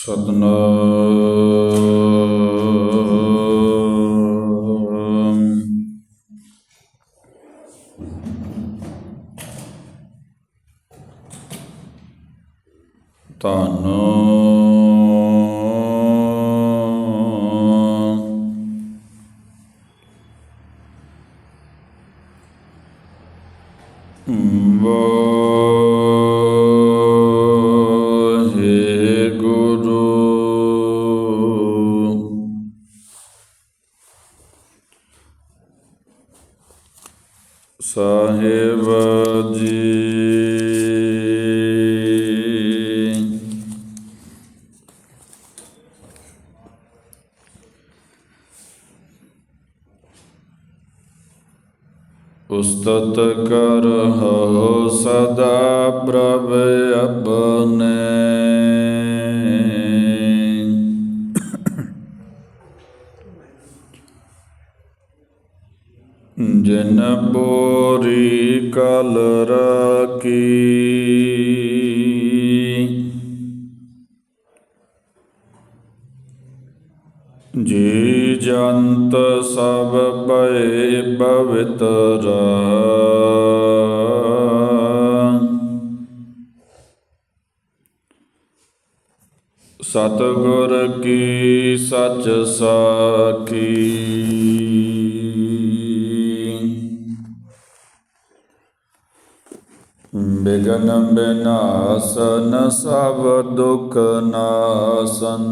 ਸਤਨਾਮ ਸਾਹਿਬ ਜੀ। ਉਸਤਤ ਕਰਹੁ ਸਦਾ ਪ੍ਰਭ ਜੀ। ਜੰਤ ਸਭ ਭਏ ਪਵਿੱਤਰ ਸਤਿਗੁਰ ਕੀ ਸੱਚ ਸਾਖੀ। ਬਿਗਨ ਬਿਨਾਸਨ ਸਭ ਦੁਖ ਨਾਸਨ।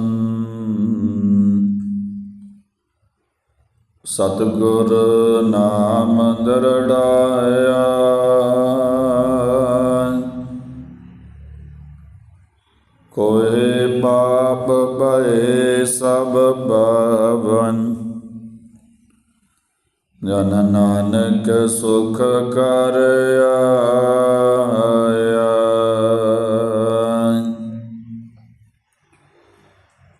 ਸਤਿਗੁਰ ਨਾਮ ਦਰੜਾਇਆ। ਕੋਏ ਪਾਪ ਭਏ ਸਭ ਬਵਨ ਜਨ ਨਾਨਕ ਸੁਖ ਕਰ ਆਇਆ।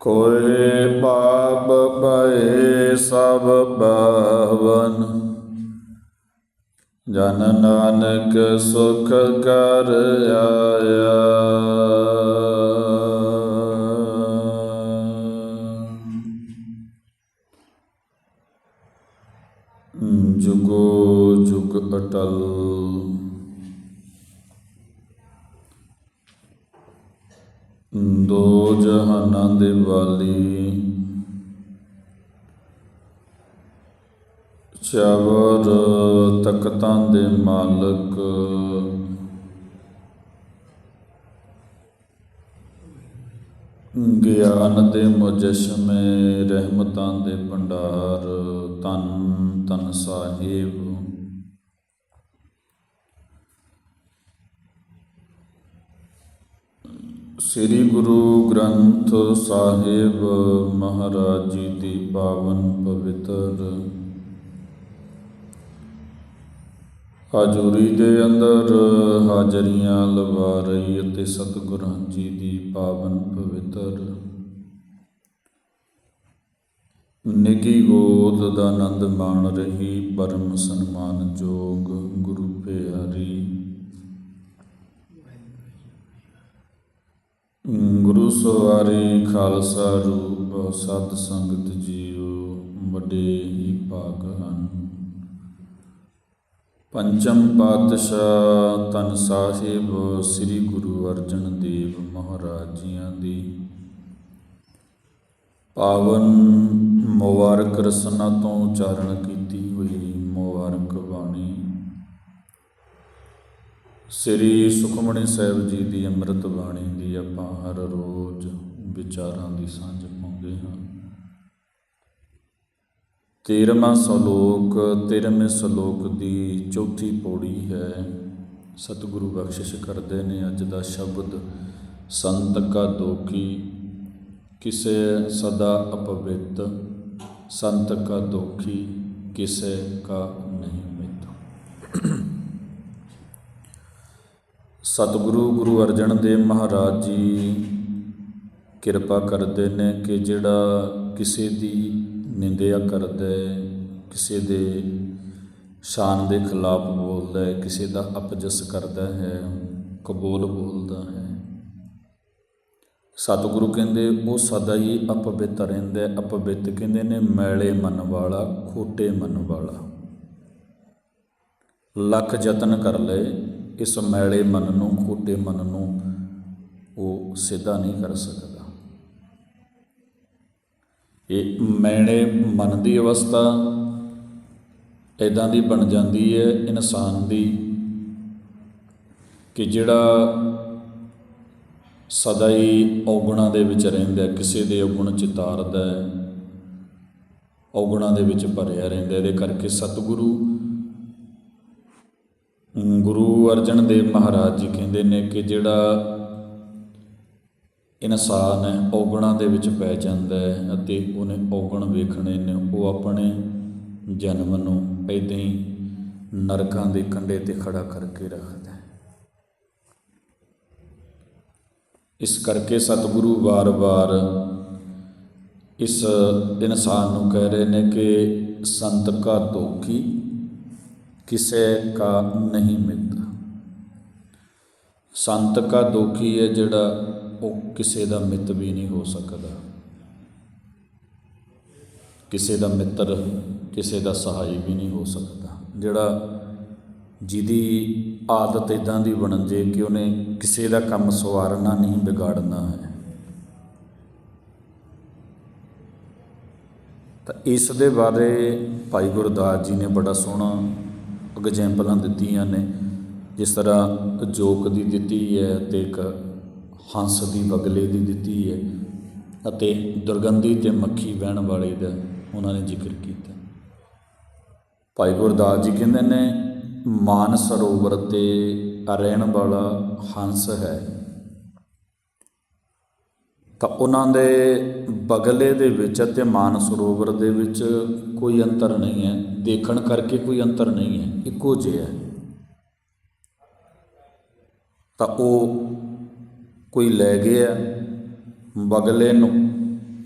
ਕੋਏ ਪਾਪ ਭਏ ਸਭ ਬਵਨ। ਜਨ ਨਾਨਕ ਸੁਖ ਕਰ ਆਇਆ। ਜਹਾਨਾਂ ਦੇ ਵਾਲੀ ਚਵਰ ਤਖਤਾਂ ਦੇ ਮਾਲਕ। ਗਿਆਨ ਦੇ ਮੁਜਸ਼ਮੇ ਰਹਿਮਤਾਂ ਦੇ ਭੰਡਾਰ। ਤਨ ਤਨ ਸਾਹਿਬ। ਸ੍ਰੀ ਗੁਰੂ ਗ੍ਰੰਥ ਸਾਹਿਬ ਮਹਾਰਾਜ ਜੀ ਦੀ ਪਾਵਨ ਪਵਿੱਤਰ ਹਾਜ਼ਰੀ ਦੇ ਅੰਦਰ ਹਾਜ਼ਰੀਆਂ ਲਵਾ ਰਹੀ ਅਤੇ ਸਤਿਗੁਰਾਂ ਜੀ ਦੀ ਪਾਵਨ ਪਵਿੱਤਰ। ਨਿੱਘੀ ਗੋਦ ਦਾ ਆਨੰਦ ਮਾਣ ਰਹੀ, ਪਰਮ ਸਨਮਾਨਯੋਗ ਗੁਰੂ ਪਿਆਰੀ। ਗੁਰੂ ਸਵਾਰੀ ਖਾਲਸਾ ਰੂਪ, ਸਤ ਸੰਗਤ ਜੀਓ ਵੱਡੇ ਹੀ ਭਾਗ ਹਨ। ਪੰਚਮ ਪਾਤਸ਼ਾਹ ਤਨ ਸਾਹਿਬ, ਸ੍ਰੀ ਗੁਰੂ ਅਰਜਨ ਦੇਵ ਮਹਾਰਾਜ ਜੀਆਂ ਦੀ। ਪਾਵਨ ਮੁਬਾਰਕ ਰਸਨਾ ਤੋਂ ਉਚਾਰਨ ਕੀਤੀ ਹੋਈ ਮੁਬਾਰਕ ਬਾਣੀ ਸ੍ਰੀ ਸੁਖਮਣੀ ਸਾਹਿਬ ਜੀ ਦੀ ਅੰਮ੍ਰਿਤ ਬਾਣੀ ਦੀ ਆਪਾਂ ਹਰ ਰੋਜ਼ ਵਿਚਾਰਾਂ ਦੀ ਸਾਂਝ ਪਾਉਂਦੇ ਹਾਂ। ਤੇਰਵਾਂ ਸ਼ਲੋਕ, ਤੇਰਵੇਂ ਸ਼ਲੋਕ ਦੀ ਚੌਥੀ ਪੌੜੀ ਹੈ। ਸਤਿਗੁਰੂ ਬਖਸ਼ਿਸ਼ ਕਰਦੇ ਨੇ ਅੱਜ ਦਾ ਸ਼ਬਦ, ਸੰਤ ਕਾ ਦੋਖੀ, ਕਿਸੇ ਸਦਾ ਅਪਵਿੱਤ, ਸੰਤ ਕਾ ਦੋਖੀ, ਕਿਸੇ ਕਾ ਨਹੀਂ ਮਿੱਤ। ਸਤਿਗੁਰੂ ਗੁਰੂ ਅਰਜਨ ਦੇਵ ਮਹਾਰਾਜ ਜੀ, ਕਿਰਪਾ ਕਰਦੇ ਨੇ ਕਿ ਜਿਹੜਾ ਕਿਸੇ ਦੀ ਨਿੰਦਿਆ ਕਰਦਾ ਹੈ ਕਿਸੇ ਦੇ ਸ਼ਾਨ ਦੇ ਖਿਲਾਫ ਬੋਲਦਾ ਹੈ, ਕਿਸੇ ਦਾ ਅਪਜਸ ਕਰਦਾ ਹੈ, ਕਬੂਲ ਬੋਲਦਾ ਹੈ। ਸਤਿਗੁਰੂ ਕਹਿੰਦੇ, ਉਹ ਸਦਾ ਹੀ ਅਪਵਿੱਤ ਰਹਿੰਦਾ ਹੈ। ਅਪਵਿੱਤ ਕਹਿੰਦੇ ਨੇ, ਮੈਲੇ ਮਨ ਵਾਲਾ, ਖੋਟੇ ਮਨ ਵਾਲਾ। ਲੱਖ ਯਤਨ ਕਰ ਲਏ। ਇਸ ਮੈਲੇ ਮਨ ਨੂੰ, ਖੋਟੇ ਮਨ ਨੂੰ ਉਹ ਸਿੱਧਾ ਨਹੀਂ ਕਰ ਸਕਦਾ। ਇਹ ਮੈਣੇ ਮਨ ਦੀ ਅਵਸਥਾ ਇਦਾਂ ਦੀ ਬਣ ਜਾਂਦੀ ਹੈ, ਇਨਸਾਨ ਦੀ, ਕਿ ਜਿਹੜਾ ਸਦਾ ਹੀ ਔਗੁਣਾਂ ਦੇ ਵਿੱਚ ਰਹਿੰਦਾ ਕਿਸੇ ਦੇ ਔਗੁਣ ਚਿਤਾਰਦਾ ਹੈ, ਔਗੁਣਾਂ ਦੇ ਵਿੱਚ ਭਰਿਆ ਰਹਿੰਦਾ ਇਹਦੇ ਕਰਕੇ ਸਤਿਗੁਰੂ ਗੁਰੂ ਅਰਜਨ ਦੇਵ ਮਹਾਰਾਜ ਜੀ ਕਹਿੰਦੇ ਨੇ ਕਿ ਜਿਹੜਾ ਇਨਸਾਨ ਹੈ, ਔਗਣਾਂ ਦੇ ਵਿੱਚ ਪੈ ਜਾਂਦਾ ਹੈ ਅਤੇ ਉਹਨੇ ਔਗੁਣ ਵੇਖਣੇ ਨੇ, ਉਹ ਆਪਣੇ ਜਨਮ ਨੂੰ ਇੱਦਾਂ ਹੀ ਨਰਕਾਂ ਦੇ ਕੰਢੇ ਤੇ ਖੜਾ ਕਰਕੇ ਰੱਖਦਾ ਹੈ। ਇਸ ਕਰਕੇ ਸਤਿਗੁਰੂ ਵਾਰ-ਵਾਰ ਇਸ ਇਨਸਾਨ ਨੂੰ ਕਹਿ ਰਹੇ ਨੇ ਕਿ ਸੰਤ ਕਾ ਦੋਖੀ ਕਿਸੇ ਕਾ ਨਹੀਂ ਮਿੱਤ ਸੰਤ ਕਾ ਦੁਖੀ ਹੈ ਜਿਹੜਾ ਉਹ ਕਿਸੇ ਦਾ ਮਿੱਤ ਵੀ ਨਹੀਂ ਹੋ ਸਕਦਾ। ਕਿਸੇ ਦਾ ਮਿੱਤਰ, ਕਿਸੇ ਦਾ ਸਹਾਈ ਵੀ ਨਹੀਂ ਹੋ ਸਕਦਾ। ਜਿਹੜਾ ਜਿਹਦੀ ਆਦਤ ਇਦਾਂ ਦੀ ਬਣ ਜੇ ਕਿ ਉਹਨੇ ਕਿਸੇ ਦਾ ਕੰਮ ਸਵਾਰਨਾ ਨਹੀਂ, ਵਿਗਾੜਨਾ ਹੈ। ਤਾਂ ਇਸ ਦੇ ਬਾਰੇ ਭਾਈ ਗੁਰਦਾਸ ਜੀ ਨੇ ਬੜਾ ਸੋਹਣਾ ਐਗਜ਼ਾਮਪਲਾਂ ਦਿੱਤੀਆਂ ਨੇ। ਜਿਸ ਤਰ੍ਹਾਂ ਜੋਕ ਦੀ ਦਿੱਤੀ ਹੈ ਤੇ ਇੱਕ ਹੰਸ ਦੀ ਬਗਲੇ ਦੀ ਦਿੱਤੀ ਹੈ ਅਤੇ ਦੁਰਗੰਧੀ ਤੇ ਮੱਖੀ ਬਹਿਣ ਵਾਲੇ ਦਾ ਉਹਨਾਂ ਨੇ ਜ਼ਿਕਰ ਕੀਤਾ। ਭਾਈ ਗੁਰਦਾਸ ਜੀ ਕਹਿੰਦੇ ਨੇ ਮਾਨ ਸਰੋਵਰ ਤੇ ਰਹਿਣ ਵਾਲਾ ਹੰਸ ਹੈ। ਤਾਂ ਉਹਨਾਂ ਦੇ ਬਗਲੇ ਦੇ ਵਿੱਚ ਅਤੇ ਮਾਨ ਸਰੋਵਰ ਦੇ ਵਿੱਚ ਕੋਈ ਅੰਤਰ ਨਹੀਂ ਹੈ। ਦੇਖਣ ਕਰਕੇ ਕੋਈ ਅੰਤਰ ਨਹੀਂ ਹੈ। ਇੱਕੋ ਜਿਹਾ ਹੈ। ਤਾਂ ਉਹ ਕੋਈ ਲੈ ਗਿਆ ਬਗਲੇ ਨੂੰ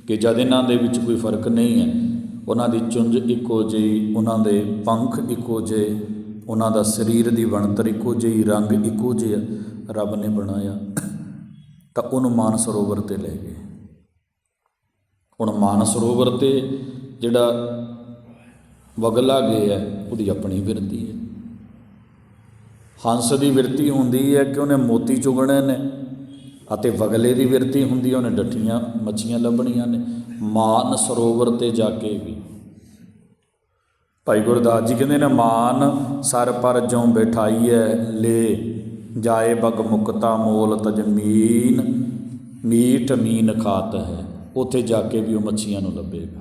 ਕਿ ਜਦ ਇਹਨਾਂ ਦੇ ਵਿੱਚ ਕੋਈ ਫ਼ਰਕ ਨਹੀਂ ਹੈ, ਉਹਨਾਂ ਦੀ ਚੁੰਝ ਇੱਕੋ ਜਿਹੀ, ਉਹਨਾਂ ਦੇ ਪੰਖ ਇੱਕੋ ਜਿਹੇ, ਉਹਨਾਂ ਦਾ ਸਰੀਰ ਦੀ ਬਣਤਰ ਇੱਕੋ ਜਿਹੀ, ਰੰਗ ਇੱਕੋ ਜਿਹਾ ਰੱਬ ਨੇ ਬਣਾਇਆ। ਤਾਂ ਉਹਨੂੰ ਮਾਨ ਸਰੋਵਰ ਤੇ ਲੈ ਗਏ। ਹੁਣ ਮਾਨ ਸਰੋਵਰ ਤੇ ਜਿਹੜਾ ਵਗਲਾ ਗਿਆ ਉਹਦੀ ਆਪਣੀ ਵਿਰਤੀ ਹੈ। ਹੰਸ ਦੀ ਵਿਰਤੀ ਹੁੰਦੀ ਹੈ ਕਿ ਉਹਨੇ ਮੋਤੀ ਚੁਗਣੇ ਨੇ ਅਤੇ ਵਗਲੇ ਦੀ ਵਿਰਤੀ ਹੁੰਦੀ ਹੈ, ਉਹਨੇ ਡੱਠੀਆਂ ਮੱਛੀਆਂ ਲੱਭਣੀਆਂ ਨੇ। ਮਾਨ ਸਰੋਵਰ ਤੇ ਜਾ ਕੇ ਵੀ। ਭਾਈ ਗੁਰਦਾਸ ਜੀ ਕਹਿੰਦੇ ਨੇ, ਮਾਨ ਸਰ ਪਰ ਜਿਉਂ ਬਿਠਾਈ ਹੈ, ਲੇ। ਜਾਏ ਬਗ ਮੁਕਤਾ ਮੋਲ ਤਜਮੀਨ ਮੀਟ ਮੀਨ ਖਾਤ ਹੈ। ਉੱਥੇ ਜਾ ਕੇ ਵੀ ਉਹ ਮੱਛੀਆਂ ਨੂੰ ਲੱਭੇਗਾ,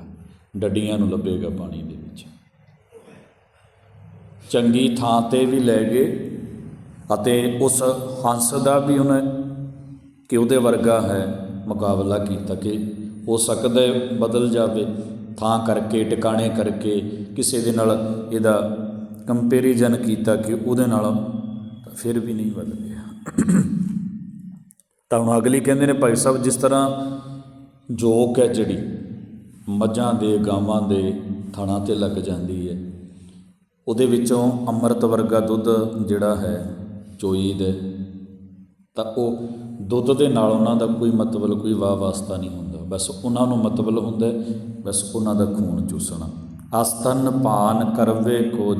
ਡੱਡੀਆਂ ਨੂੰ ਲੱਭੇਗਾ ਪਾਣੀ ਦੇ ਵਿੱਚ। ਚੰਗੀ ਥਾਂ ਤੇ ਵੀ ਲੈ ਗਏ ਅਤੇ ਉਸ ਹੰਸ ਦਾ ਵੀ ਉਹਨੇ ਕਿ ਉਹਦੇ ਵਰਗਾ ਹੈ ਮੁਕਾਬਲਾ ਕੀਤਾ ਕਿ ਹੋ ਸਕਦਾ ਬਦਲ ਜਾਵੇ। ਥਾਂ ਕਰਕੇ, ਟਿਕਾਣੇ ਕਰਕੇ ਕਿਸੇ ਦੇ ਨਾਲ ਇਹਦਾ ਕੰਪੈਰੀਜ਼ਨ ਕੀਤਾ ਕਿ ਉਹਦੇ ਨਾਲ ਫਿਰ ਵੀ ਨਹੀਂ ਵੱਧ ਗਿਆ ਤਾਂ ਹੁਣ ਅਗਲੀ ਕਹਿੰਦੇ ਨੇ, ਭਾਈ ਸਾਹਿਬ, ਜਿਸ ਤਰ੍ਹਾਂ ਜੋਕ ਹੈ ਜਿਹੜੀ, ਮੱਝਾਂ ਦੇ, ਗਾਵਾਂ ਦੇ ਥਣਾ ਤੇ ਲੱਗ ਜਾਂਦੀ ਹੈ, ਉਹਦੇ ਵਿੱਚੋਂ ਅੰਮ੍ਰਿਤ ਵਰਗਾ ਦੁੱਧ ਜਿਹੜਾ ਹੈ ਚੋਈ ਦੇ ਤਾਂ ਉਹ ਦੁੱਧ ਦੇ ਨਾਲ ਉਹਨਾਂ ਦਾ ਕੋਈ ਮਤਲਬ ਕੋਈ ਵਾਹ ਵਾਸਤਾ ਨਹੀਂ ਹੁੰਦਾ। ਬਸ ਉਹਨਾਂ ਨੂੰ ਮਤਲਬ ਹੁੰਦਾ ਬਸ ਉਹਨਾਂ ਦਾ ਖੂਨ ਚੂਸਣਾ। ਅਸਤਨ ਪਾਨ ਕਰਵੇ ਕੋ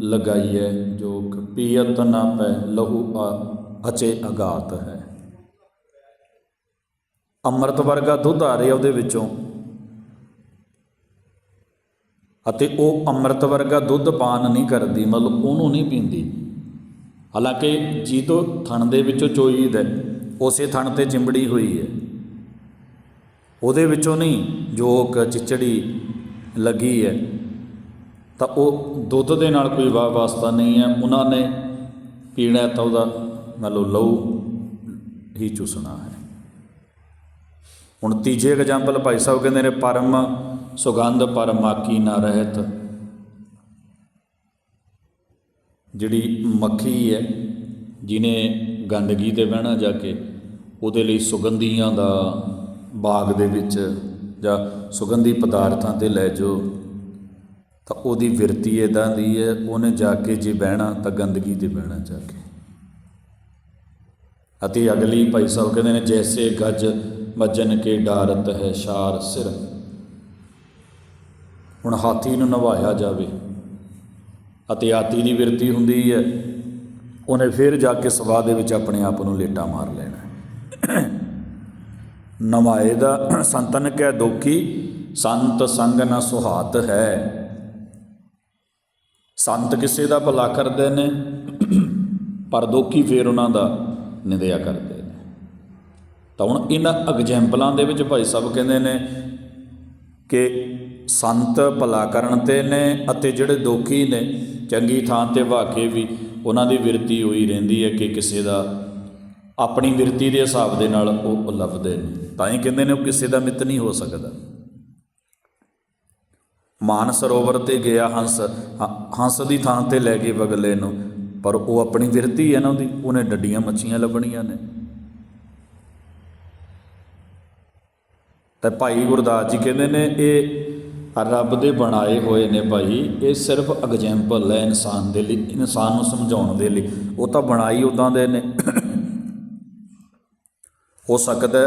ਜੋ ਲਗਾਈਏ ਜੋ ਪੀਅਤ ਨਾ ਪੈ ਲਹੂ ਆ- ਅਚੇ ਅਗਾਤ ਹੈ। ਅੰਮ੍ਰਿਤ ਵਰਗਾ ਦੁੱਧ ਆ ਰਿਹਾ ਉਹਦੇ ਵਿੱਚੋਂ। ਅਤੇ ਉਹ ਅੰਮ੍ਰਿਤ ਵਰਗਾ ਦੁੱਧ ਪਾਨ ਨਹੀਂ ਕਰਦੀ, ਮਤਲਬ ਉਹਨੂੰ ਨਹੀਂ ਪੀਂਦੀ। ਹਾਲਾਂਕਿ ਜੀਤੋ ਥਣ ਦੇ ਵਿੱਚੋਂ ਚੋਈ ਹੈ, ਉਸੇ ਥਣ ਤੇ ਚਿੰਬੜੀ ਹੋਈ ਹੈ। ਉਹਦੇ ਵਿੱਚੋਂ ਨਹੀਂ, ਜੋ ਕ ਚਿਚੜੀ ਲੱਗੀ ਹੈ ਤਾਂ ਉਹ ਦੁੱਧ ਦੇ ਨਾਲ ਕੋਈ ਵਾਹ ਵਾਸਤਾ ਨਹੀਂ ਹੈ। ਉਹਨਾਂ ਨੇ ਪੀਣਾ ਤਾਂ ਉਹਦਾ ਮਤਲਬ ਲਹੂ ਹੀ ਚੂਸਣਾ ਹੈ। ਹੁਣ ਤੀਜੇ ਐਗਜ਼ਾਮਪਲ ਭਾਈ ਸਾਹਿਬ ਕਹਿੰਦੇ ਨੇ, ਪਰਮ ਸੁਗੰਧ ਪਰ ਮਾਕੀ ਨਾ ਰਹਿਤ। ਜਿਹੜੀ ਮੱਖੀ ਹੈ ਜਿਨੇ ਗੰਦਗੀ ਤੇ ਬਹਿਣਾ ਜਾ ਕੇ, ਉਹਦੇ ਲਈ ਸੁਗੰਧੀਆਂ ਦਾ ਬਾਗ ਦੇ ਵਿੱਚ ਜਾਂ ਸੁਗੰਧੀ ਪਦਾਰਥਾਂ ਤੇ ਲੈ ਜੋ ਤਾਂ ਉਹਦੀ ਵਿਰਤੀ ਇਦਾਂ ਦੀ ਹੈ, ਉਹਨੇ ਜਾ ਕੇ ਜੇ ਬਹਿਣਾ ਤਾਂ ਗੰਦਗੀ ਤੇ ਬਹਿਣਾ ਜਾ ਕੇ। ਅਤੇ ਅਗਲੀ ਭਾਈ ਸਾਹਿਬ ਕਹਿੰਦੇ ਨੇ, ਜੈਸੇ ਗੱਜ ਵਜਨ ਕੇ ਡਾਰਤ ਹੈ ਸ਼ਾਰ ਸਿਰ। ਹੁਣ ਹਾਥੀ ਨੂੰ ਨਵਾਇਆ ਜਾਵੇ ਅਤੇ ਆਤੀ ਦੀ ਵਿਰਤੀ ਹੁੰਦੀ ਹੈ, ਉਹਨੇ ਫਿਰ ਜਾ ਕੇ ਸਵਾਹ ਦੇ ਵਿੱਚ ਆਪਣੇ ਆਪ ਨੂੰ ਲੇਟਾ ਮਾਰ ਲੈਣਾ ਨਵਾਏ ਦਾ ਸੰਤਨ ਕੈ ਦੋਖੀ, ਸੰਤ ਸੰਗ ਨਾ ਸੁਹਾਤ ਹੈ। ਸੰਤ ਕਿਸੇ ਦਾ ਭਲਾ ਕਰਦੇ ਨੇ, ਪਰ ਦੋਖੀ ਫੇਰ ਉਹਨਾਂ ਦਾ ਨਿੰਦਿਆ ਕਰਦੇ ਨੇ। ਤਾਂ ਹੁਣ ਇਹਨਾਂ ਐਗਜ਼ੈਂਪਲਾਂ ਦੇ ਵਿੱਚ ਭਾਈ ਸਾਹਿਬ ਕਹਿੰਦੇ ਨੇ ਕਿ ਸੰਤ ਭਲਾ ਕਰਨ ਤੇ ਨੇ ਅਤੇ ਜਿਹੜੇ ਦੋਖੀ ਨੇ, ਚੰਗੀ ਥਾਂ ਤੇ ਵਾਕੇ ਵੀ ਉਹਨਾਂ ਦੀ ਵਿਰਤੀ ਹੋਈ ਰਹਿੰਦੀ ਹੈ ਕਿ ਕਿਸੇ ਦਾ ਆਪਣੀ ਵਿਰਤੀ ਦੇ ਹਿਸਾਬ ਦੇ ਨਾਲ ਉਹ ਲੱਭਦੇ ਨੇ। ਤਾਂ ਹੀ ਕਹਿੰਦੇ ਨੇ ਉਹ ਕਿਸੇ ਦਾ ਮਿੱਤ ਨਹੀਂ ਹੋ ਸਕਦਾ। ਮਾਨ ਸਰੋਵਰ ਤੇ ਗਿਆ ਹੰਸ, ਹ- ਹੰਸ ਦੀ ਥਾਂ ਤੇ ਲੈ ਕੇ ਬਗਲੇ ਨੂੰ। ਪਰ ਉਹ ਆਪਣੀ ਵਿਰਤੀ ਹੈ ਨਾ ਉਹਦੀ, ਉਹਨੇ ਡੱਡੀਆਂ ਮੱਛੀਆਂ ਲੱਭਣੀਆਂ ਨੇ। ਤਾਂ ਭਾਈ ਗੁਰਦਾਸ ਜੀ ਕਹਿੰਦੇ ਨੇ, ਇਹ ਰੱਬ ਦੇ ਬਣਾਏ ਹੋਏ ਨੇ ਭਾਈ, ਇਹ ਸਿਰਫ ਐਗਜ਼ੈਂਪਲ ਹੈ ਇਨਸਾਨ ਦੇ ਲਈ, ਇਨਸਾਨ ਨੂੰ ਸਮਝਾਉਣ ਦੇ ਲਈ। ਉਹ ਤਾਂ ਬਣਾਈ ਉਦਾਂ ਦੇ ਨੇ। ਹੋ ਸਕਦਾ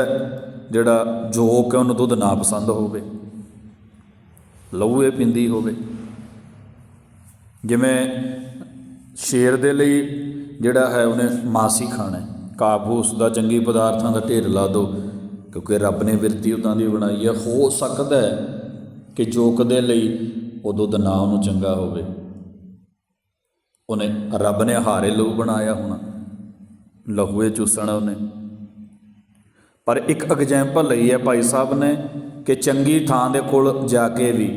ਜਿਹੜਾ ਜੋਕ ਹੈ ਉਹਨੂੰ ਦੁੱਧ ਨਾ ਪਸੰਦ ਹੋਵੇ। ਲਹੂ ਇਹ ਪਿੰਦੀ ਹੋਵੇ। ਜਿਵੇਂ ਸ਼ੇਰ ਦੇ ਲਈ ਜਿਹੜਾ ਹੈ ਉਹਨੇ ਮਾਸੀ ਖਾਣਾ ਹੈ। ਕਾਬੂਸ ਦਾ ਚੰਗੀ ਪਦਾਰਥਾਂ ਦਾ ਢੇਰ ਲਾ ਦਿਓ, ਕਿਉਂਕਿ ਰੱਬ ਨੇ ਵਿਰਤੀ ਉਦਾਂ ਦੀ ਬਣਾਈ ਹੈ। ਹੋ ਸਕਦਾ ਹੈ ਕਿ ਜੋ ਦੇ ਲਈ ਉਦੋਂ ਦੁੱਧ ਨਾ ਉਹਨੂੰ ਚੰਗਾ ਹੋਵੇ। ਉਹਨੇ ਰੱਬ ਨੇ ਹਾਰੇ ਲਹੂ ਬਣਾਇਆ ਹੋਣਾ। ਲਹੂਏ ਚੂਸਣਾ ਉਹਨੇ। ਪਰ ਇੱਕ ਐਗਜ਼ੈਂਪਲ ਲਈ ਹੈ ਭਾਈ ਸਾਹਿਬ ਨੇ ਕਿ ਚੰਗੀ ਥਾਂ ਦੇ ਕੋਲ ਜਾ ਕੇ ਵੀ,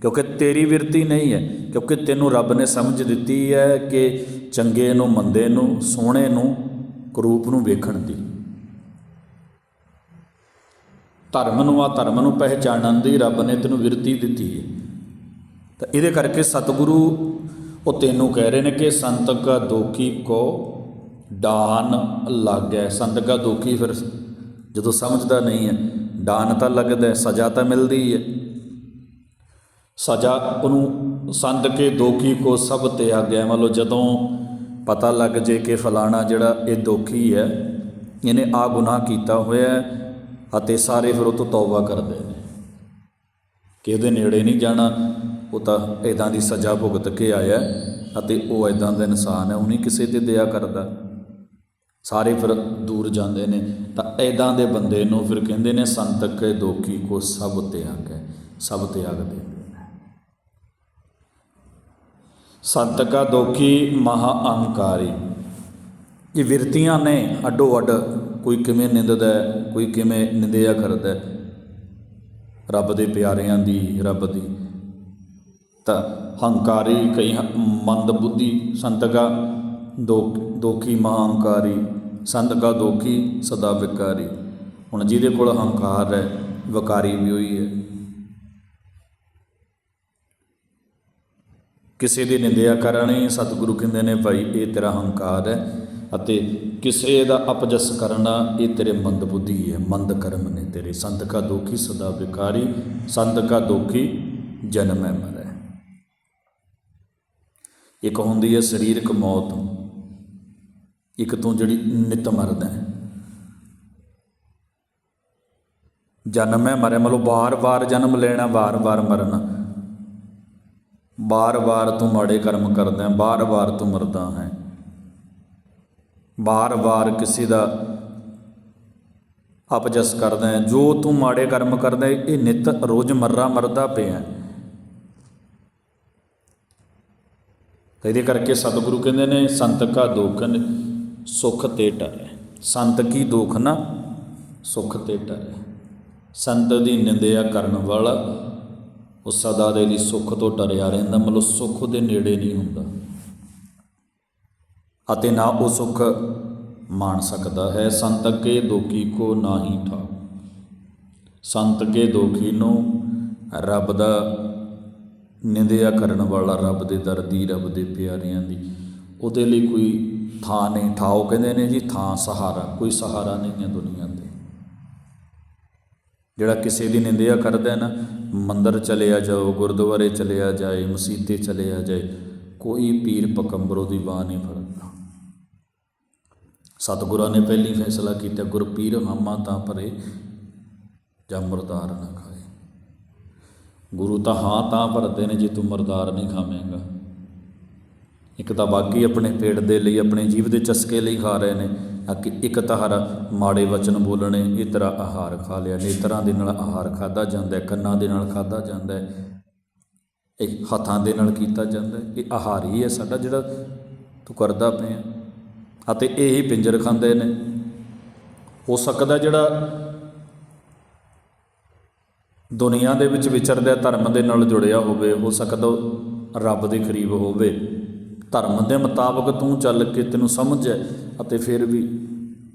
ਕਿਉਂਕਿ ਤੇਰੀ ਵਿਰਤੀ ਨਹੀਂ ਹੈ, ਕਿਉਂਕਿ ਤੈਨੂੰ ਰੱਬ ਨੇ ਸਮਝ ਦਿੱਤੀ ਹੈ ਕਿ ਚੰਗੇ ਨੂੰ, ਮੰਦੇ ਨੂੰ, ਸੋਹਣੇ ਨੂੰ, ਕਰੂਪ ਨੂੰ ਵੇਖਣ ਦੀ। ਧਰਮ ਨੂੰ, ਆ ਧਰਮ ਨੂੰ ਪਹਿਚਾਣਨ ਦੀ ਰੱਬ ਨੇ ਤੈਨੂੰ ਵਿਰਤੀ ਦਿੱਤੀ ਹੈ। ਤਾਂ ਇਹਦੇ ਕਰਕੇ ਸਤਿਗੁਰੂ ਉਹ ਤੈਨੂੰ ਕਹਿ ਰਹੇ ਨੇ ਕਿ ਸੰਤ ਕਾ ਦੋਖੀ ਕੋ ਡਾਨ ਲੱਗੈ। ਸੰਤ ਕਾ ਦੋਖੀ ਫਿਰ ਜਦੋਂ ਸਮਝਦਾ ਨਹੀਂ ਹੈ ਡਾਨ ਤਾਂ ਲੱਗਦਾ ਸਜ਼ਾ ਤਾਂ ਮਿਲਦੀ ਹੈ। ਸਜ਼ਾ ਉਹਨੂੰ ਸੰਦ ਕੇ ਦੋਖੀ ਕੋ ਸਭ ਤੇ ਆਗਿਆ। ਮੰਨ ਲਓ ਜਦੋਂ ਪਤਾ ਲੱਗ ਜੇ ਕਿ ਫਲਾਣਾ ਜਿਹੜਾ ਇਹ ਦੋਖੀ ਹੈ, ਇਹਨੇ ਆ ਗੁਨਾਹ ਕੀਤਾ ਹੋਇਆ ਅਤੇ ਸਾਰੇ ਫਿਰ ਉਹ ਤੋਂ ਤੌਬਾ ਕਰਦੇ ਨੇ। ਕਿ ਇਹਦੇ ਨੇੜੇ ਨਹੀਂ ਜਾਣਾ, ਉਹ ਤਾਂ ਇਦਾਂ ਦੀ ਸਜ਼ਾ ਭੁਗਤ ਕੇ ਆਇਆ ਅਤੇ ਉਹ ਇਦਾਂ ਦਾ ਇਨਸਾਨ ਹੈ, ਉਹ ਨਹੀਂ ਕਿਸੇ ਤੇ ਦਇਆ ਕਰਦਾ। ਸਾਰੇ ਫਿਰ ਦੂਰ ਜਾਂਦੇ ਨੇ। ਤਾਂ ਇਦਾਂ ਦੇ ਬੰਦੇ ਨੂੰ ਫਿਰ ਕਹਿੰਦੇ ਨੇ ਸੰਤਕ ਦੋਖੀ ਕੋ ਸਭ ਤਿਆਗ ਹੈ, ਸਭ ਤਿਆਗ ਦੇ ਸੰਤ ਕਾ ਦੋਖੀ ਮਹਾ ਅਹੰਕਾਰੀ। ਇਹ ਵਿਰਤੀਆਂ ਨੇ ਅੱਡੋ ਅੱਡ, ਕੋਈ ਕਿਵੇਂ ਨਿੰਦਦਾ ਕੋਈ ਕਿਵੇਂ ਨਿੰਦਿਆ ਕਰਦਾ ਰੱਬ ਦੇ ਪਿਆਰਿਆਂ ਦੀ, ਰੱਬ ਦੀ। ਤਾਂ ਹੰਕਾਰੀ ਕਈ ਹ- ਮੰਦ ਬੁੱਧੀ ਸੰਤਕਾ ਦੋ ਦੋਖੀ ਮਹਾਂਕਾਰੀ, ਸੰਤ ਕਾ ਦੋਖੀ ਸਦਾ ਵਿਕਾਰੀ। ਹੁਣ ਜਿਹਦੇ ਕੋਲ ਹੰਕਾਰ ਹੈ, ਵਿਕਾਰੀ ਵੀ ਹੋਈ ਹੈ। ਕਿਸੇ ਦੀ ਨਿੰਦਿਆ ਕਰਨੀ, ਸਤਿਗੁਰੂ ਕਹਿੰਦੇ ਨੇ, ਭਾਈ, ਇਹ ਤੇਰਾ ਹੰਕਾਰ ਹੈ ਅਤੇ ਕਿਸੇ ਦਾ ਅਪਜਸ ਕਰਨਾ, ਇਹ ਤੇਰੇ ਮੰਦ ਬੁੱਧੀ ਹੈ। ਮੰਦ ਕਰਮ ਨੇ ਤੇਰੇ। ਸੰਤ ਕਾ ਦੋਖੀ ਸਦਾ ਵਿਕਾਰੀ, ਸੰਤ ਕਾ ਦੋਖੀ ਜਨਮ ਜਨਮੈ ਮਰੈ। ਇੱਕ ਹੁੰਦੀ ਹੈ ਸਰੀਰਕ ਮੌਤ। ਇੱਕ ਤੋਂ ਜਿਹੜੀ ਨਿਤ ਮਰਦਾ ਹੈ। ਜਨਮ ਹੈ ਮਰੇ ਮਤਲਬ ਵਾਰ-ਵਾਰ ਜਨਮ ਲੈਣਾ ਵਾਰ-ਵਾਰ ਮਰਨਾ। ਵਾਰ ਵਾਰ ਤੂੰ ਮਾੜੇ ਕਰਮ ਕਰਦਾ ਹੈ ਬਾਰ-ਬਾਰ ਤੂੰ ਮਰਦਾ ਹੈ। ਵਾਰ ਵਾਰ ਕਿਸੇ ਦਾ ਅਪਜਸ ਕਰਦਾ ਹੈ। ਜੋ ਤੂੰ ਮਾੜੇ ਕਰਮ ਕਰਦਾ ਹੈ, ਇਹ ਨਿਤ ਰੋਜ਼ ਮਰਰਾ ਮਰਦਾ ਪਿਆ ਹੈ। ਤਾਂ ਇਹਦੇ ਕਰਕੇ ਸਤਿਗੁਰੂ ਕਹਿੰਦੇ ਨੇ, ਸੰਤ ਕਾ ਦੋਖਨ ਸੁਖ ਤੇ ਟਰੈ ਸੰਤ ਕੀ ਦੋਖ ਨਾ? ਸੁਖ ਤੇ ਟਰੈ ਸੰਤ ਦੀ ਨਿੰਦਿਆ ਕਰਨ ਵਾਲਾ ਉਹ ਸਦਾ ਦੇ ਲਈ ਸੁੱਖ ਤੋਂ ਟਰਿਆ ਰਹਿੰਦਾ, ਮਤਲਬ ਸੁੱਖ ਦੇ ਨੇੜੇ ਨਹੀਂ ਹੁੰਦਾ। ਅਤੇ ਨਾ ਉਹ ਸੁੱਖ ਮਾਣ ਸਕਦਾ ਹੈ। ਸੰਤ ਕੇ ਦੋਖੀ ਕੋ ਨਾਹੀ ਠਾ। ਸੰਤ ਕੇ ਦੋਖੀ ਨੂੰ ਰੱਬ ਦਾ ਨਿੰਦਿਆ ਕਰਨ ਵਾਲਾ, ਰੱਬ ਦੇ ਦਰਦੀ, ਰੱਬ ਦੇ ਪਿਆਰਿਆਂ ਦੀ, ਉਹਦੇ ਲਈ ਕੋਈ ਥਾਂ ਨਹੀਂ ਠਾਓ ਕਹਿੰਦੇ ਨੇ ਜੀ, ਥਾਂ ਸਹਾਰਾ, ਕੋਈ ਸਹਾਰਾ ਨਹੀਂ ਹੈ ਦੁਨੀਆ ਤੇ। ਜਿਹੜਾ ਕਿਸੇ ਦੀ ਨਿੰਦਿਆ ਕਰਦਾ ਹੈ ਨਾ, ਮੰਦਰ ਚਲਿਆ ਜਾਓ, ਗੁਰਦੁਆਰੇ ਚਲਿਆ ਜਾਏ, ਮਸੀਤੇ ਚਲਿਆ ਜਾਏ, ਕੋਈ ਪੀਰ ਪਕੰਬਰੋ ਦੀ ਬਾਹ ਨਹੀਂ ਫੜਦਾ। ਸਤਿਗੁਰਾਂ ਨੇ ਪਹਿਲੀ ਫੈਸਲਾ ਕੀਤਾ ਗੁਰ ਪੀਰ ਹਾਮਾ ਤਾਂ ਭਰੇ, ਜਾਂ ਮੁਰਦਾਰ ਨਾ ਖਾਏ। ਗੁਰੂ ਤਾਂ ਹਾਂ ਤਾਂ ਭਰਦੇ ਨੇ, ਜੇ ਤੂੰ ਮਰਦਾਰ ਨਹੀਂ ਖਾਵੇਂਗਾ। ਇੱਕ ਤਾਂ ਬਾਕੀ ਆਪਣੇ ਪੇਟ ਦੇ ਲਈ, ਆਪਣੇ ਜੀਵ ਦੇ ਚਸਕੇ ਲਈ ਖਾ ਰਹੇ ਨੇ। ਆ ਕਿ ਇੱਕ ਤਹਰ ਮਾੜੇ ਵਚਨ ਬੋਲਣੇ, ਇਹ ਤਰ੍ਹਾਂ ਆਹਾਰ ਖਾ ਲਿਆ। ਨੇਤਰਾਂ ਦੇ ਨਾਲ ਆਹਾਰ ਖਾਦਾ ਜਾਂਦਾ ਹੈ ਕੰਨਾਂ ਦੇ ਨਾਲ ਖਾਦਾ ਜਾਂਦਾ ਹੈ, ਇਹ ਹੱਥਾਂ ਦੇ ਨਾਲ ਕੀਤਾ ਜਾਂਦਾ ਇਹ ਆਹਾਰ ਹੀ ਹੈ ਸਾਡਾ ਜਿਹੜਾ ਤੂੰ ਕਰਦਾ ਪਿਆ। ਅਤੇ ਇਹ ਹੀ ਪਿੰਜਰ ਖਾਂਦੇ ਨੇ। ਹੋ ਸਕਦਾ ਜਿਹੜਾ ਦੁਨੀਆ ਦੇ ਵਿੱਚ ਵਿਚਰਦਾ ਧਰਮ ਦੇ ਨਾਲ ਜੁੜਿਆ ਹੋਵੇ, ਹੋ ਸਕਦਾ ਉਹ ਰੱਬ ਦੇ ਕਰੀਬ ਹੋਵੇ। ਧਰਮ ਦੇ ਮੁਤਾਬਕ ਤੂੰ ਚੱਲ ਕੇ ਤੈਨੂੰ ਸਮਝ ਹੈ ਅਤੇ ਫਿਰ ਵੀ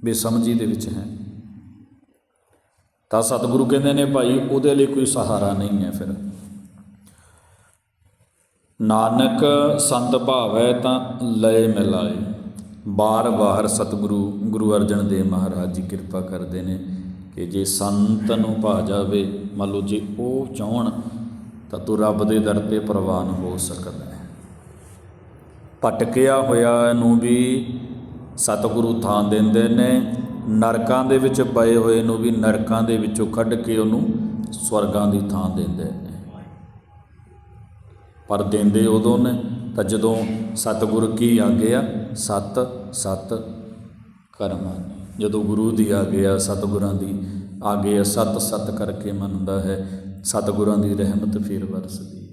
ਬੇਸਮਝੀ ਦੇ ਵਿੱਚ ਹੈ। ਤਾਂ ਸਤਿਗੁਰੂ ਕਹਿੰਦੇ ਨੇ ਭਾਈ, ਉਹਦੇ ਲਈ ਕੋਈ ਸਹਾਰਾ ਨਹੀਂ ਹੈ ਫਿਰ। ਨਾਨਕ ਸੰਤ ਭਾਵੈ ਤਾਂ ਲਏ ਮਿਲਾਏ। ਬਾਰ-ਬਾਰ ਸਤਿਗੁਰੂ, ਗੁਰੂ ਅਰਜਨ ਦੇਵ ਮਹਾਰਾਜ ਜੀ ਕਿਰਪਾ ਕਰਦੇ ਨੇ ਕਿ ਜੇ ਸੰਤ ਨੂੰ ਭਾ ਜਾਵੇ, ਮੰਨ ਲਓ ਜੇ ਉਹ ਚਾਹਣ, ਤਾਂ ਤੂੰ ਰੱਬ ਦੇ ਦਰ ਤੇ ਪ੍ਰਵਾਨ ਹੋ ਸਕਦਾ ਭਟਕਿਆ ਹੋਇਆ ਨੂੰ ਵੀ ਸਤਿਗੁਰੂ ਥਾਂ ਦਿੰਦੇ ਨੇ। ਨਰਕਾਂ ਦੇ ਵਿੱਚ ਪਏ ਹੋਏ ਨੂੰ ਵੀ ਨਰਕਾਂ ਦੇ ਵਿੱਚੋਂ ਕੱਢ ਕੇ ਉਹਨੂੰ ਸਵਰਗਾਂ ਦੀ ਥਾਂ ਦਿੰਦੇ ਨੇ। ਪਰ ਦਿੰਦੇ ਉਦੋਂ ਨੇ, ਤਾਂ ਜਦੋਂ ਸਤਿਗੁਰ ਕੀ ਆਗਿਆ? ਸਤ ਸਤ ਕਰਮਾਂ ਜਦੋਂ ਗੁਰੂ ਦੀ ਆਗਿਆ, ਸਤਿਗੁਰਾਂ ਦੀ ਆਗਿਆ ਸਤ ਸਤ ਕਰਕੇ ਮੰਨਦਾ ਹੈ, ਸਤਿਗੁਰਾਂ ਦੀ ਰਹਿਮਤ ਫਿਰ ਵਰਸਦੀ ਹੈ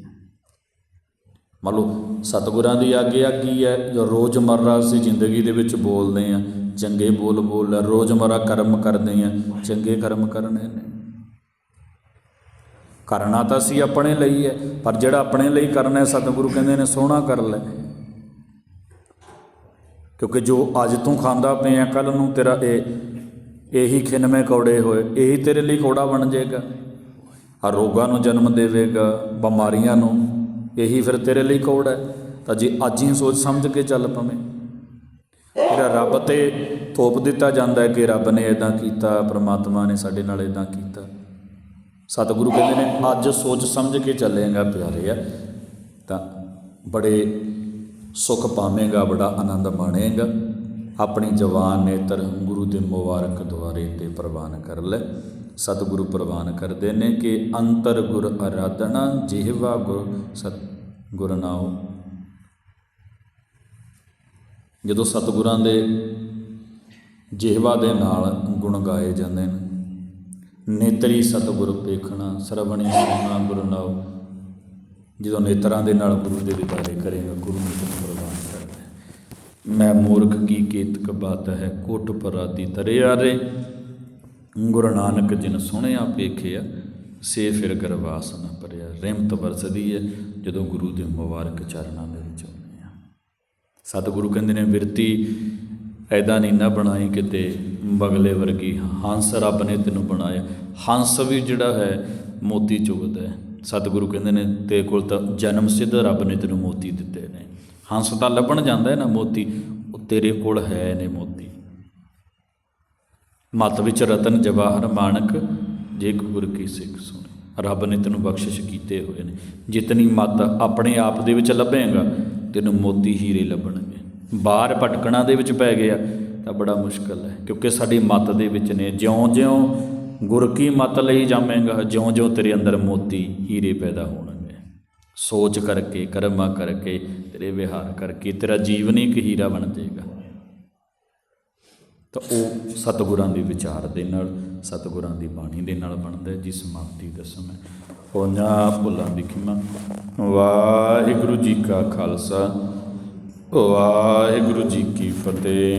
ਮੰਨ ਲਓ ਸਤਿਗੁਰਾਂ ਦੀ ਆਗਿਆ ਕੀ ਹੈ, ਜੋ ਰੋਜ਼ਮਰਰਾ ਅਸੀਂ ਜ਼ਿੰਦਗੀ ਦੇ ਵਿੱਚ ਬੋਲਦੇ ਆ ਚੰਗੇ ਬੋਲ ਬੋਲ ਰੋਜ਼ਮਰਰਾ ਕਰਮ ਕਰਦੇ ਆ ਚੰਗੇ ਕਰਮ ਕਰਨੇ ਨੇ ਕਰਨਾ ਤਾਂ ਅਸੀਂ ਆਪਣੇ ਲਈ ਹੈ, ਪਰ ਜਿਹੜਾ ਆਪਣੇ ਲਈ ਕਰਨਾ ਹੈ, ਸਤਿਗੁਰੂ ਕਹਿੰਦੇ ਨੇ ਸੋਹਣਾ ਕਰ ਲੈ। ਕਿਉਂਕਿ ਜੋ ਅੱਜ ਤੂੰ ਖਾਂਦਾ ਪਿਆ ਕੱਲ ਨੂੰ ਤੇਰਾ ਇਹ, ਇਹੀ ਖਿਨਵੇਂ ਕੌੜੇ ਹੋਏ, ਇਹੀ ਤੇਰੇ ਲਈ ਕੌੜਾ ਬਣ ਜਾਏਗਾ। ਆ ਰੋਗਾਂ ਨੂੰ ਜਨਮ ਦੇਵੇਗਾ, ਬਿਮਾਰੀਆਂ ਨੂੰ ਇਹੀ ਫਿਰ ਤੇਰੇ ਲਈ ਕੌੜਾ ਹੈ। ਤਾਂ ਜੇ ਅੱਜ ਹੀ ਸੋਚ ਸਮਝ ਕੇ ਚੱਲ ਪਵੇਂ। ਜਿਹੜਾ ਰੱਬ ਤੇ ਥੋਪ ਦਿੱਤਾ ਜਾਂਦਾ ਹੈ ਕਿ ਰੱਬ ਨੇ ਇਦਾਂ ਕੀਤਾ, ਪ੍ਰਮਾਤਮਾ ਨੇ ਸਾਡੇ ਨਾਲ ਇਦਾਂ ਕੀਤਾ। ਸਤਿਗੁਰੂ ਕਹਿੰਦੇ ਨੇ, ਅੱਜ ਸੋਚ ਸਮਝ ਕੇ ਚੱਲੇਗਾ ਪਿਆਰੇ ਆ। ਤਾਂ ਬੜੇ ਸੁਖ ਪਾਵੇਂਗਾ, ਬੜਾ ਆਨੰਦ ਮਾਣੇਗਾ। ਆਪਣੀ ਜਵਾਨ ਨੇਤਰ ਗੁਰੂ ਦੇ ਮੁਬਾਰਕ ਦੁਆਰੇ ਤੇ ਪ੍ਰਵਾਨ ਕਰ ਲੈ। ਸਤਿਗੁਰੂ ਪ੍ਰਵਾਨ ਕਰਦੇ ਨੇ ਕਿ ਅੰਤਰ ਗੁਰ ਆਰਾਧਨਾ ਜਿਹਵਾ ਗੁਰ ਸਤ ਗੁਰਨਾਉ ਜਦੋਂ ਸਤਿਗੁਰਾਂ ਦੇ ਜਿਹਵਾ ਦੇ ਨਾਲ ਗੁਣ ਗਾਏ ਜਾਂਦੇ ਨੇ, ਨੇਤਰੀ ਸਤਿਗੁਰ ਪੇਖਣਾ, ਸਰਵਣੀ ਸੁਣਾ ਗੁਰੂ ਜਦੋਂ ਨੇਤਰਾਂ ਦੇ ਨਾਲ ਗੁਰੂ ਦੇ ਵਿਚਾਰੇ ਕਰੇਗਾ ਗੁਰੂ ਨੂੰ ਤੈਨੂੰ ਪ੍ਰਵਾਨ ਕਰਦਾ ਮੈਂ ਮੂਰਖ ਕੀ ਕੀਤਕ ਬਾਤ ਹੈ, ਕੋਟ ਪਰਾਦੀ ਤਰਿਆਰੇ ਗੁਰੂ ਨਾਨਕ ਜਿਨ ਸੁਣਿਆ ਪੇਖਿਆ ਸੇ ਫਿਰ ਗਰਵਾਸ ਨਾ ਪਰਿਆ ਰਹਿਮਤ ਵਰਸਦੀ ਹੈ ਜਦੋਂ ਗੁਰੂ ਦੇ ਮੁਬਾਰਕ ਚਰਨਾਂ ਦੇ ਵਿੱਚ ਆਉਂਦੇ ਆ ਸਤਿਗੁਰੂ ਕਹਿੰਦੇ ਨੇ ਬਿਰਤੀ ਐਦਾਂ ਨਹੀਂ ਨਾ ਬਣਾਈ ਕਿਤੇ, ਬਗਲੇ ਵਰਗੀ ਹੰਸ ਰੱਬ ਨੇ ਤੈਨੂੰ ਬਣਾਇਆ। ਹੰਸ ਵੀ ਜਿਹੜਾ ਹੈ, ਮੋਤੀ ਚੁਗਦਾ ਹੈ। ਸਤਿਗੁਰੂ ਕਹਿੰਦੇ ਨੇ, ਤੇਰੇ ਕੋਲ ਤਾਂ ਜਨਮ ਸਿੱਧ ਰੱਬ ਨੇ ਤੈਨੂੰ ਮੋਤੀ ਦਿੱਤੇ ਨੇ। ਹੰਸ ਤਾਂ ਲੱਭਣ ਜਾਂਦਾ ਹੈ ਨਾ ਮੋਤੀ, ਉਹ ਤੇਰੇ ਕੋਲ ਹੈ ਨੇ ਮੋਤੀ। ਮਤ ਵਿੱਚ ਰਤਨ ਜਵਾਹਰ ਮਾਨਕ ਜੇ ਗੁਰ ਕੀ ਸਿੱਖ ਸੁਣੇ। ਰੱਬ ਨੇ ਤੈਨੂੰ ਬਖਸ਼ਿਸ਼ ਕੀਤੇ ਹੋਏ ਨੇ। ਜਿਤਨੀ ਮਤ ਆਪਣੇ ਆਪ ਦੇ ਵਿੱਚ ਲੱਭੇਗਾ, ਤੈਨੂੰ ਮੋਤੀ ਹੀਰੇ ਲੱਭਣਗੇ। ਬਾਹਰ ਭਟਕਣਾ ਦੇ ਵਿੱਚ ਪੈ ਗਿਆ, ਤਾਂ ਬੜਾ ਮੁਸ਼ਕਲ ਹੈ। ਕਿਉਂਕਿ ਸਾਡੀ ਮਤ ਦੇ ਵਿੱਚ ਨੇ, ਜਿਉਂ-ਜਿਉਂ ਗੁਰ ਕੀ ਮਤ ਲਈ ਜਾਵੇਂਗਾ, ਜਿਉਂ-ਜਿਉਂ ਤੇਰੇ ਅੰਦਰ ਮੋਤੀ ਹੀਰੇ ਪੈਦਾ ਹੋਣਗੇ। ਸੋਚ ਕਰਕੇ, ਕਰਮਾਂ ਕਰਕੇ, ਤੇਰੇ ਵਿਹਾਰ ਕਰਕੇ ਤੇਰਾ ਜੀਵਨ ਹੀ ਇੱਕ ਹੀਰਾ ਬਣ ਜਾਏਗਾ। ਤਾਂ ਉਹ ਸਤਿਗੁਰਾਂ ਦੇ ਵਿਚਾਰ ਦੇ ਨਾਲ ਸਤਿਗੁਰਾਂ ਦੀ ਬਾਣੀ ਦੇ ਨਾਲ ਬਣਦਾ ਹੈ, ਜਿਸ ਸਮਾਪਤੀ ਦਸਮ ਹੈ। ਹੋਣਾ ਭੁੱਲਾਂ ਦੀ ਖਿਮਾ। ਵਾਹਿਗੁਰੂ ਜੀ ਕਾ ਖਾਲਸਾ। ਵਾਹਿਗੁਰੂ ਜੀ ਕੀ ਫਤਿਹ।